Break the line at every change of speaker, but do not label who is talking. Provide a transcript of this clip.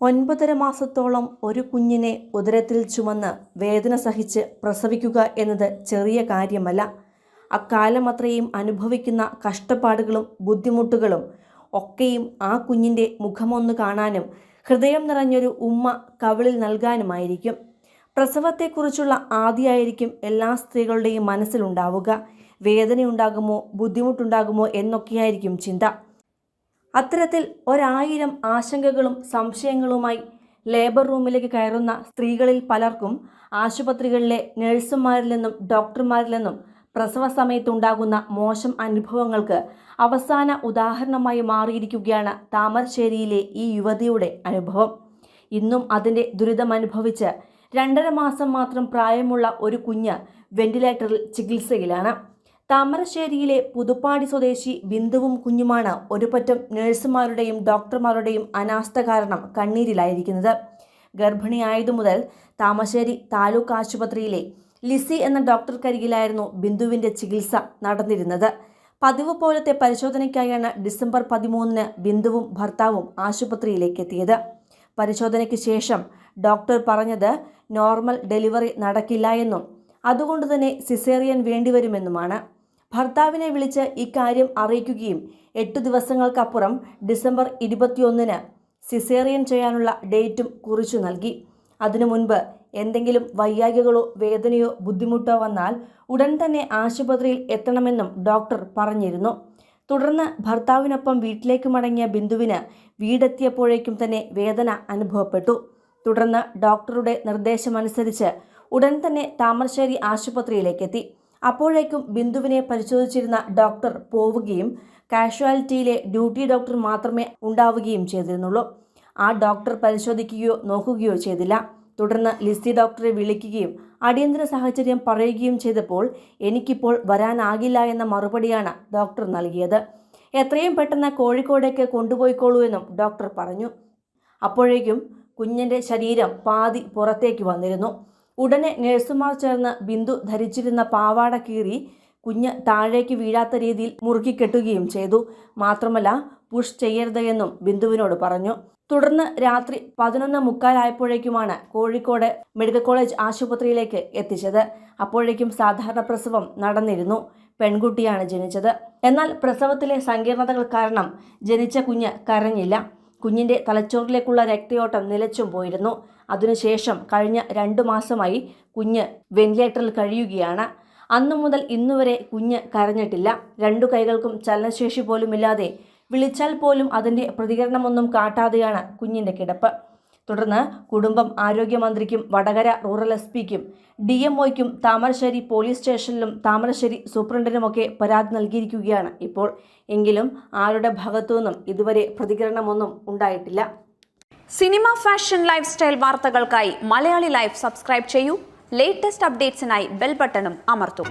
ഒൻപതര മാസത്തോളം ഒരു കുഞ്ഞിനെ ഉദരത്തിൽ ചുമന്ന് വേദന സഹിച്ച് പ്രസവിക്കുക എന്നത് ചെറിയ കാര്യമല്ല. അക്കാലമത്രയും അനുഭവിക്കുന്ന കഷ്ടപ്പാടുകളും ബുദ്ധിമുട്ടുകളും ഒക്കെയും ആ കുഞ്ഞിന്റെ മുഖമൊന്ന് കാണാനും ഹൃദയം നിറഞ്ഞൊരു ഉമ്മ കവിളിൽ നൽകാനുമായിരിക്കും. പ്രസവത്തെക്കുറിച്ചുള്ള ആദ്യമായിരിക്കും എല്ലാ സ്ത്രീകളുടെയും മനസ്സിലുണ്ടാവുക. വേദനയുണ്ടാകുമോ ബുദ്ധിമുട്ടുണ്ടാകുമോ എന്നൊക്കെയായിരിക്കും ചിന്ത. അത്തരത്തിൽ ഒരായിരം ആശങ്കകളും സംശയങ്ങളുമായി ലേബർ റൂമിലേക്ക് കയറുന്ന സ്ത്രീകളിൽ പലർക്കും ആശുപത്രികളിലെ നഴ്സുമാരിൽ നിന്നും ഡോക്ടർമാരിൽ നിന്നും പ്രസവ സമയത്തുണ്ടാകുന്ന മോശം അനുഭവങ്ങൾക്ക് അവസാന ഉദാഹരണമായി മാറിയിരിക്കുകയാണ് താമരശ്ശേരിയിലെ ഈ യുവതിയുടെ അനുഭവം. ഇന്നും അതിന്റെ ദുരിതമനുഭവിച്ച് രണ്ടര മാസം മാത്രം പ്രായമുള്ള ഒരു കുഞ്ഞ് വെന്റിലേറ്ററിൽ ചികിത്സയിലാണ്. താമരശ്ശേരിയിലെ പുതുപ്പാടി സ്വദേശി ബിന്ദുവും കുഞ്ഞുമാണ് ഒരുപറ്റം നഴ്സുമാരുടെയും ഡോക്ടർമാരുടെയും അനാസ്ഥ കാരണം കണ്ണീരിലായിരിക്കുന്നത്. ഗർഭിണിയായതു മുതൽ താമശ്ശേരി താലൂക്ക് ആശുപത്രിയിലെ ലിസി എന്ന ഡോക്ടർക്കരികിലായിരുന്നു ബിന്ദുവിന്റെ ചികിത്സ നടന്നിരുന്നത്. പതിവ് പോലത്തെ പരിശോധനയ്ക്കായാണ് ഡിസംബർ പതിമൂന്നിന് ബിന്ദുവും ഭർത്താവും ആശുപത്രിയിലേക്ക് എത്തിയത് പരിശോധനയ്ക്ക് ശേഷം ഡോക്ടർ പറഞ്ഞത് നോർമൽ ഡെലിവറി നടക്കില്ല എന്നും അതുകൊണ്ട് തന്നെ സിസേറിയൻ വേണ്ടിവരുമെന്നുമാണ്. ഭർത്താവിനെ വിളിച്ച് ഇക്കാര്യം അറിയിക്കുകയും എട്ട് ദിവസങ്ങൾക്കപ്പുറം ഡിസംബർ ഇരുപത്തിയൊന്നിന് സിസേറിയൻ ചെയ്യാനുള്ള ഡേറ്റും കുറിച്ചു നൽകി. അതിനു മുൻപ് എന്തെങ്കിലും വയ്യായ്കകളോ വേദനയോ ബുദ്ധിമുട്ടോ വന്നാൽ ഉടൻ തന്നെ ആശുപത്രിയിൽ എത്തണമെന്നും ഡോക്ടർ പറഞ്ഞിരുന്നു. തുടർന്ന് ഭർത്താവിനൊപ്പം വീട്ടിലേക്ക് മടങ്ങിയ ബിന്ദുവിന് വീടെത്തിയപ്പോഴേക്കും തന്നെ വേദന അനുഭവപ്പെട്ടു. തുടർന്ന് ഡോക്ടറുടെ നിർദ്ദേശമനുസരിച്ച് ഉടൻ തന്നെ താമരശ്ശേരി ആശുപത്രിയിലേക്കെത്തി. അപ്പോഴേക്കും ബിന്ദുവിനെ പരിശോധിച്ചിരുന്ന ഡോക്ടർ പോവുകയും കാഷ്വാലിറ്റിയിലെ ഡ്യൂട്ടി ഡോക്ടർ മാത്രമേ ഉണ്ടാവുകയും ചെയ്തിരുന്നുള്ളൂ. ആ ഡോക്ടർ പരിശോധിക്കുകയോ നോക്കുകയോ ചെയ്തില്ല. തുടർന്ന് ലിസി ഡോക്ടറെ വിളിക്കുകയും അടിയന്തര സാഹചര്യം പറയുകയും ചെയ്തപ്പോൾ എനിക്കിപ്പോൾ വരാനാകില്ല എന്ന മറുപടിയാണ് ഡോക്ടർ നൽകിയത്. എത്രയും പെട്ടെന്ന് കോഴിക്കോടേക്ക് കൊണ്ടുപോയിക്കോളൂ എന്നും ഡോക്ടർ പറഞ്ഞു. അപ്പോഴേക്കും കുഞ്ഞിന്റെ ശരീരം പാതി പുറത്തേക്ക് വന്നിരുന്നു. ഉടനെ നഴ്സുമാർ ചേർന്ന് ബിന്ദു ധരിച്ചിരുന്ന പാവാട കീറി കുഞ്ഞ് താഴേക്ക് വീഴാത്ത രീതിയിൽ മുറുകിക്കെട്ടുകയും ചെയ്തു. മാത്രമല്ല പുഷ് ചെയ്യരുത് എന്നും ബിന്ദുവിനോട് പറഞ്ഞു. തുടർന്ന് രാത്രി പതിനൊന്ന് മുക്കാലായപ്പോഴേക്കുമാണ് കോഴിക്കോട് മെഡിക്കൽ കോളേജ് ആശുപത്രിയിലേക്ക് എത്തിച്ചത്. അപ്പോഴേക്കും സാധാരണ പ്രസവം നടന്നിരുന്നു. പെൺകുട്ടിയാണ് ജനിച്ചത്. എന്നാൽ പ്രസവത്തിലെ സങ്കീർണതകൾ കാരണം ജനിച്ച കുഞ്ഞ് കരഞ്ഞില്ല. കുഞ്ഞിന്റെ തലച്ചോറിലേക്കുള്ള രക്തയോട്ടം നിലച്ചും പോയിരുന്നു. അതിനുശേഷം കഴിഞ്ഞ രണ്ടു മാസമായി കുഞ്ഞ് വെന്റിലേറ്ററിൽ കഴിയുകയാണ്. അന്നു മുതൽ ഇന്നുവരെ കുഞ്ഞ് കരഞ്ഞിട്ടില്ല. രണ്ടു കൈകൾക്കും ചലനശേഷി പോലുമില്ലാതെ വിളിച്ചാൽ പോലും അതിന്റെ പ്രതികരണമൊന്നും കാട്ടാതെയാണ് കുഞ്ഞിന്റെ കിടപ്പ്. തുടർന്ന് കുടുംബം ആരോഗ്യമന്ത്രിക്കും വടകര റൂറൽ എസ് പിക്കും ഡി എം ഒയ്ക്കും താമരശ്ശേരി പോലീസ് സ്റ്റേഷനിലും താമരശ്ശേരി സൂപ്രണ്ടിനുമൊക്കെ പരാതി നൽകിയിരിക്കുകയാണ് ഇപ്പോൾ. എങ്കിലും ആരുടെ ഭാഗത്തുനിന്നും ഇതുവരെ പ്രതികരണമൊന്നും ഉണ്ടായിട്ടില്ല.
സിനിമ ഫാഷൻ ലൈഫ് സ്റ്റൈൽ വാർത്തകൾക്കായി മലയാളി ലൈഫ് സബ്സ്ക്രൈബ് ചെയ്യൂ. ലേറ്റസ്റ്റ് അപ്ഡേറ്റ്സിനായി ബെൽ ബട്ടണും അമർത്തൂ.